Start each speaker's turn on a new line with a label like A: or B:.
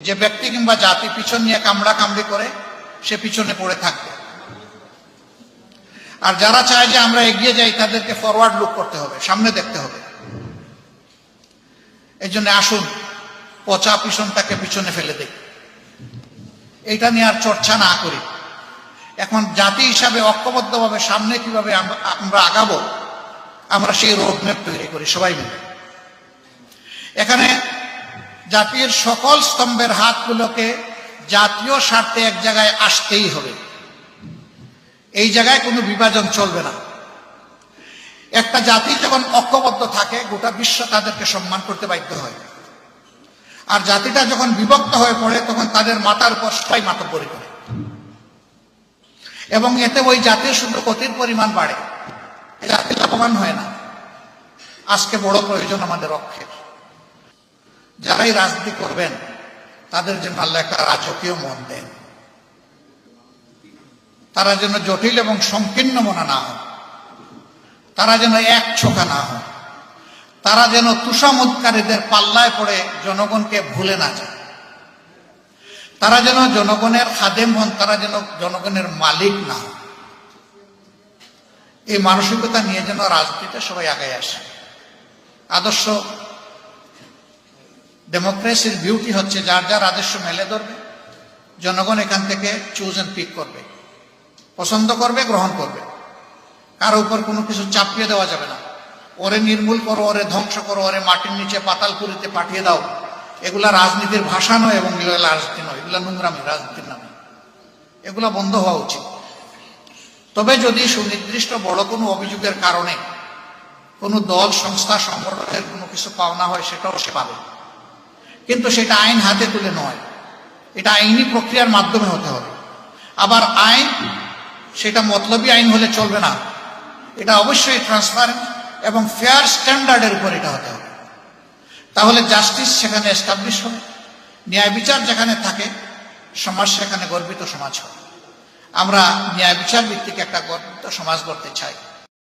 A: যে ব্যক্তি কিংবা জাতি পিছন নিয়ে কামড়া কামড়ি করে, সে পিছনে পড়ে থাকবে। আর যারা চায় যে আমরা এগিয়ে যাই, তাদেরকে ফরওয়ার্ড লুক করতে হবে, সামনে দেখতে হবে। এই জন্য আসুন, পচা পিছনটাকে পিছনে ফেলে দেই। এইটা নিয়ে আর চর্চা না করি। এখন জাতি হিসাবে ঐক্যবদ্ধভাবে সামনে কীভাবে আমরা- আগাবো, আমরা সেই রোডম্যাপ তৈরি করি, সবাই মিলে। এখানে জাতির সকল স্তম্ভের হাতগুলোকে জাতীয় স্বার্থে এক জায়গায় আসতেই হবে। এই জায়গায় কোনো বিভাজন চলবে না। একটা জাতি যখন ঐক্যবদ্ধ থাকে, গোটা বিশ্ব তাদেরকে সম্মান করতে বাধ্য হয়। আর জাতিটা যখন বিভক্ত হয়ে পড়ে, তখন তাদের মাথার উপর সবাই মাতব্বরি করে। এবং এতে ওই জাতির শুধু ক্ষতির পরিমাণ বাড়ে। জাতি লাভবান হয় না। আজকে বড় প্রয়োজন আমাদের অক্ষের যারাই রাজনীতি করবেন, তাদের জন্য আল্লাহ একটা রাজকীয় মন দেন। তারা যেন জটিল এবং সংকীর্ণ মনা না হয়। তারা যেন এক ছোকা না হয়। তারা যেন তুষামুৎকারীদের পাল্লায় পড়ে জনগণকে ভুলে না যায়। তারা যেন জনগণের খাদেম হন, তারা যেন জনগণের মালিক না হন। এই মানসিকতা নিয়ে যেন রাজনীতিতে সবাই আগায় আসে। আদর্শ ডেমোক্রেসির বিউটি হচ্ছে যার যার আদর্শ মেলে ধরবে, জনগণ এখান থেকে চুজ অ্যান্ড পিক করবে, পছন্দ করবে, গ্রহণ করবে। কারও উপর কোনো কিছু চাপিয়ে দেওয়া যাবে না। ওরে নির্মূল করো, ওরে ধ্বংস করো, ওরে মাটির নিচে পাতালপুরিতে পাঠিয়ে দাও। এগুলা রাজনীতির ভাষা নয় এবং এগুলো রাজনীতি নয়, এগুলা নোংরামি, রাজনীতির নামে। এগুলা বন্ধ হওয়া উচিত। তবে যদি সুনির্দিষ্ট বড় কোনো অভিযোগের কারণে কোনো দল, সংস্থা, সংগঠনের কোনো কিছু পাওনা হয়, সেটাও সে পাবে। কিন্তু সেটা আইন হাতে তুলে নয়। এটা আইনি প্রক্রিয়ার মাধ্যমে হতে হবে। আবার আইন, সেটা মতলবী আইন হলে চলবে না। এটা অবশ্যই ট্রান্সপারেন্ট এবং ফেয়ার স্ট্যান্ডার্ডের উপর এটা হতে হবে। তাহলে জাস্টিস সেখানে এস্টাবলিশ হবে। ন্যায় বিচার যেখানে থাকে, সমাজ সেখানে গর্বিত সমাজ হবে। আমরা ন্যায় বিচার ভিত্তিক একটা গর্বিত সমাজ গড়তে চাই।